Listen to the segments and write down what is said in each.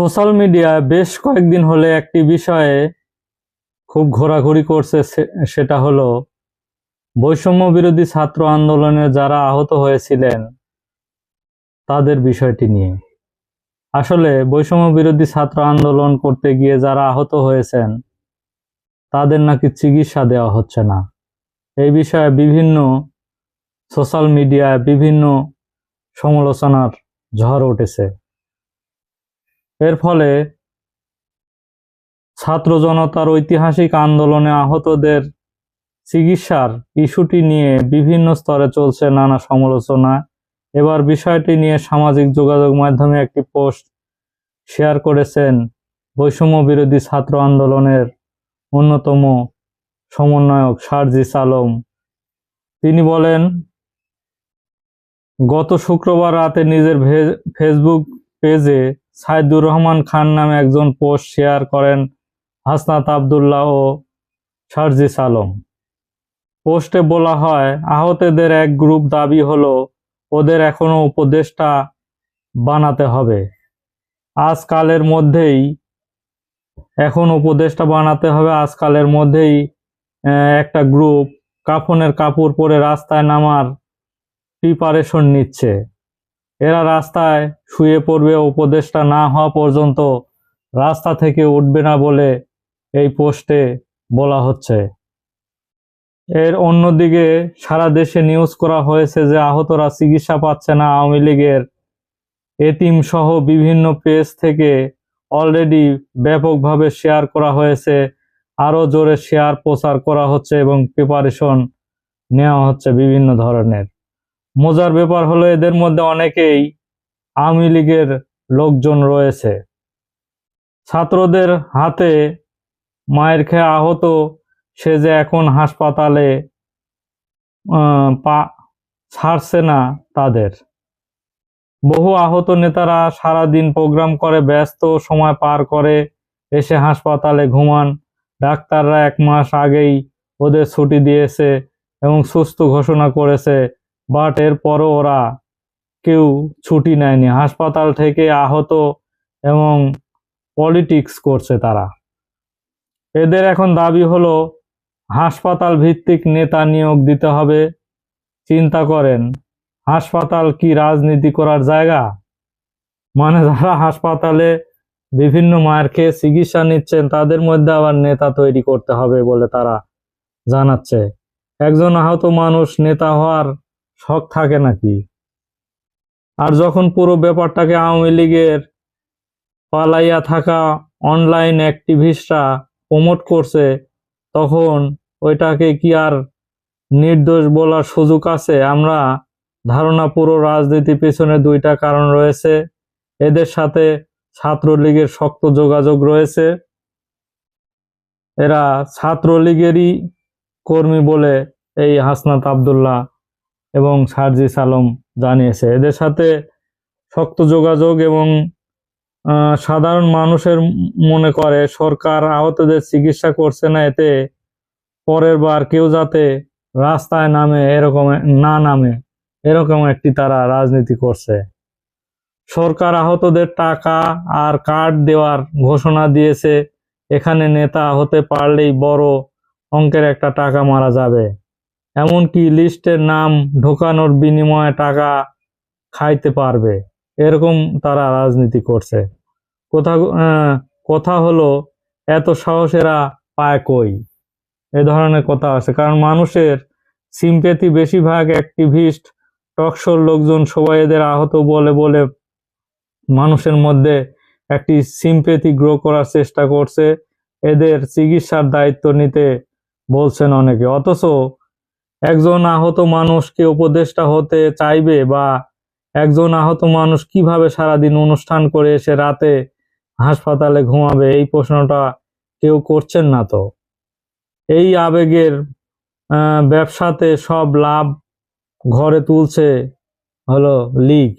Social মিডিয়ায় বেশ কয়েকদিন হলে একটি বিষয়ে খুব ঘোরাঘুরি করছে সেটা হলো, বৈষম্য বিরোধী ছাত্র আন্দোলনে যারা আহত হয়েছিলেন, তাদের বিষয়টি নিয়ে। আসলে, বৈষম্য বিরোধী ছাত্র আন্দোলন করতে গিয়ে যারা আহত হয়েছেন, তাদের নাকি চিকিৎসা দেওয়া হচ্ছে না। এই বিষয়ে বিভিন্ন সোশ্যাল মিডিয়ায় বিভিন্ন সমালোচনার ঝড় উঠেছে। এর ফলে ছাত্র জনতার ঐতিহাসিক আন্দোলনে আহতদের চিকিৎসার ইস্যুটি নিয়ে বিভিন্ন স্তরে চলছে নানা সমালোচনা। এবার বিষয়টি নিয়ে সামাজিক যোগাযোগ মাধ্যমে একটি পোস্ট শেয়ার করেছেন বৈষম্য বিরোধী ছাত্র আন্দোলনের অন্যতম সমন্বয়ক সারজিস আলম। তিনি বলেন, গত শুক্রবার রাতে নিজের ফেসবুক পেজে সাইদুর রহমান খান নামে একজন পোস্ট শেয়ার করেন হাসনাত আবদুল্লাহ ও সারজিস আলম। পোস্টে বলা হয়, আহতদের এক গ্রুপ দাবি হলো, ওদের এখনও উপদেষ্টা বানাতে হবে। আজকালের মধ্যেই, এখন উপদেষ্টা বানাতে হবে। আজকালের মধ্যেই একটা গ্রুপ কাফনের কাপড় পরে রাস্তায় নামার প্রিপারেশন নিচ্ছে। এরা রাস্তায় শুয়ে পড়বে উপদেষ্টা না হওয়া পর্যন্ত রাস্তা থেকে উঠবে না বলে এই পোস্টে বলা হচ্ছে। এর অন্যদিকে সারা দেশে নিউজ করা হয়েছে যে আহতরা চিকিৎসা পাচ্ছে না আওয়ামী লীগের। এতিম সহ বিভিন্ন পেজ থেকে অলরেডি ব্যাপকভাবে শেয়ার করা হয়েছে। আরও জোরে শেয়ার প্রচার করা হচ্ছে এবং প্রিপারেশন নেওয়া হচ্ছে বিভিন্ন ধরনের। মজার ব্যাপার হলো এদের মধ্যে অনেকেই আওয়ামী লীগের লোকজন রয়েছে। ছাত্রদের হাতে মায়ের খেয়ে আহত, সে যে এখন হাসপাতালে পা ছাড়ছে না তাদের। বহু আহত নেতারা সারাদিন প্রোগ্রাম করে, ব্যস্ত সময় পার করে, এসে হাসপাতালে ঘুমান। ডাক্তাররা এক মাস আগেই ওদের ছুটি দিয়েছে এবং সুস্থ ঘোষণা করেছে বাট এরপরও ওরা কেউ ছুটি নেয়নি। হাসপাতাল থেকে আহত এবং পলিটিক্স করছে তারা। এদের এখন দাবি হলো হাসপাতাল ভিত্তিক নেতা নিয়োগ দিতে হবে। চিন্তা করেন, হাসপাতাল কি রাজনীতি করার জায়গা? মানে যারা হাসপাতালে বিভিন্ন মায়ের খেয়ে চিকিৎসা নিচ্ছেন, তাদের মধ্যে আবার নেতা তৈরি করতে হবে বলে তারা জানাচ্ছে। একজন আহত মানুষ নেতা হওয়ার শখ থাকে নাকি? আর যখন পুরো ব্যাপারটাকে আওয়ামী লীগের পালাইয়া থাকা অনলাইন অ্যাক্টিভিস্টরা প্রমোট করছে, তখন ওইটাকে কি আর নির্দোষ বলার সুযোগ আছে? আমরা ধারণা পুরো রাজনীতি পেছনে দুইটা কারণ রয়েছে। এদের সাথে ছাত্রলীগের শক্ত যোগাযোগ রয়েছে। এরা ছাত্রলীগেরই কর্মী বলে এই হাসনাত আবদুল্লাহ এবং সারজিস আলম জানিয়েছে। এদের সাথে শক্ত যোগাযোগ এবং সাধারণ মানুষের মনে করে, সরকার আহতদের চিকিৎসা করছে না, এতে পরের বার কেউ যাতে রাস্তায় নামে, এরকম না নামে, এরকম একটি তারা রাজনীতি করছে। সরকার আহতদের টাকা আর কার্ড দেওয়ার ঘোষণা দিয়েছে। এখানে নেতা হতে পারলেই বড় অঙ্কের একটা টাকা মারা যাবে। এমনকি লিস্টের নাম ঢোকানোর বিনিময়ে টাকা খাইতে পারবে। এরকম তারা রাজনীতি করছে। কথা কথা হলো, এত সাহসেরা পায় কই? এ ধরনের কথা আছে। কারণ মানুষের সিম্পেথি বেশিরভাগ অ্যাক্টিভিস্ট টকশোর লোকজন সবাই এদের আহত বলে বলে মানুষের মধ্যে একটি সিম্পেথি গ্রো করার চেষ্টা করছে। এদের চিকিৎসার দায়িত্ব নিতে বলছেন অনেকে। অথচ একজন আহত মানুষকে উপদেষ্টা হতে চাইবে বা একজন আহত মানুষ কীভাবে সারাদিন অনুষ্ঠান করে এসে রাতে হাসপাতালে ঘুমাবে, এই প্রশ্নটা কেউ করছেন না তো। এই আবেগের ব্যবসাতে সব লাভ ঘরে তুলছে হলো লিগ।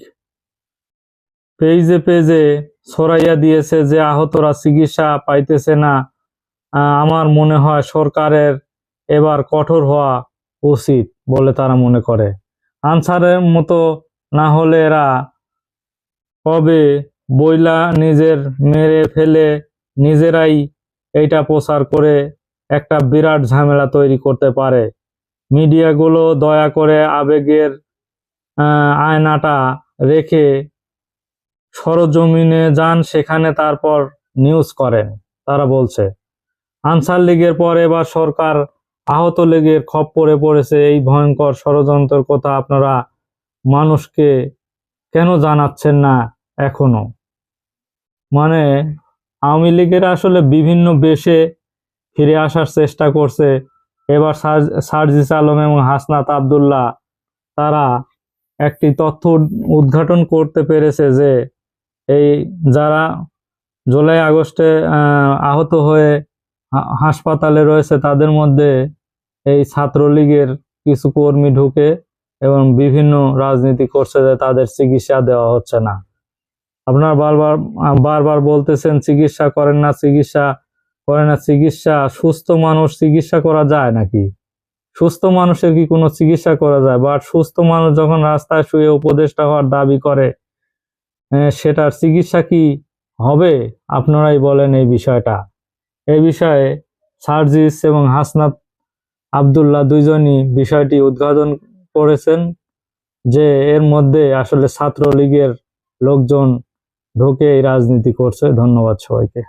পেজে পেজে ছড়াইয়া দিয়েছে যে আহতরা চিকিৎসা পাইতেছে না আমার মনে হয় সরকারের এবার কঠোর হওয়া উচিত বলে তারা মনে করে। আনসারের মতো না হলে এরা কবে বইলা নিজের মেরে ফেলে নিজেরাই এইটা প্রচার করে একটা বিরাট ঝামেলা তৈরি করতে পারে। মিডিয়াগুলো দয়া করে আবেগের আয়নাটা রেখে সরজমিনে যান, সেখানে তারপর নিউজ করেন, তারা বলছে। আনসার লীগের পর এবার সরকার আহত লীগের খপ্পরে পড়েছে এই ভয়ঙ্কর ষড়যন্ত্রের কথা আপনারা মানুষকে কেন জানাচ্ছেন না এখনও? মানে আওয়ামী লীগের আসলে বিভিন্ন বেশে ফিরে আসার চেষ্টা করছে। এবার সার- সার্জিস আলম এবং হাসনাত আবদুল্লাহ তারা একটি তথ্য উদ্ঘাটন করতে পেরেছে যে এই যারা জুলাই আগস্টে আহ, আহত হয়ে হাসপাতালে রয়েছে, তাদের মধ্যে এই ছাত্রলীগের কিছু কর্মী ঢুকে এবং বিভিন্ন রাজনীতি করছে যে তাদের চিকিৎসা দেওয়া হচ্ছে না। আপনারা বারবার বারবার বলতেছেন চিকিৎসা করেন না, চিকিৎসা করেন না, চিকিৎসা, সুস্থ মানুষ চিকিৎসা করা যায় নাকি? সুস্থ মানুষের কি কোনো চিকিৎসা করা যায়? বাট সুস্থ মানুষ যখন রাস্তায় শুয়ে উপদেষ্টা হওয়ার দাবি করে সেটার চিকিৎসা কি হবে? আপনারাই বলেন এই বিষয়টা। এই বিষয়ে সার্জিস এবং হাসনাত আবদুল্লাহ দুইজনই বিষয়টি উদ্ঘাটন করেছেন যে এর মধ্যে আসলে ছাত্রলীগের লোকজন ঢোকে এই রাজনীতি করছে। ধন্যবাদ সবাইকে।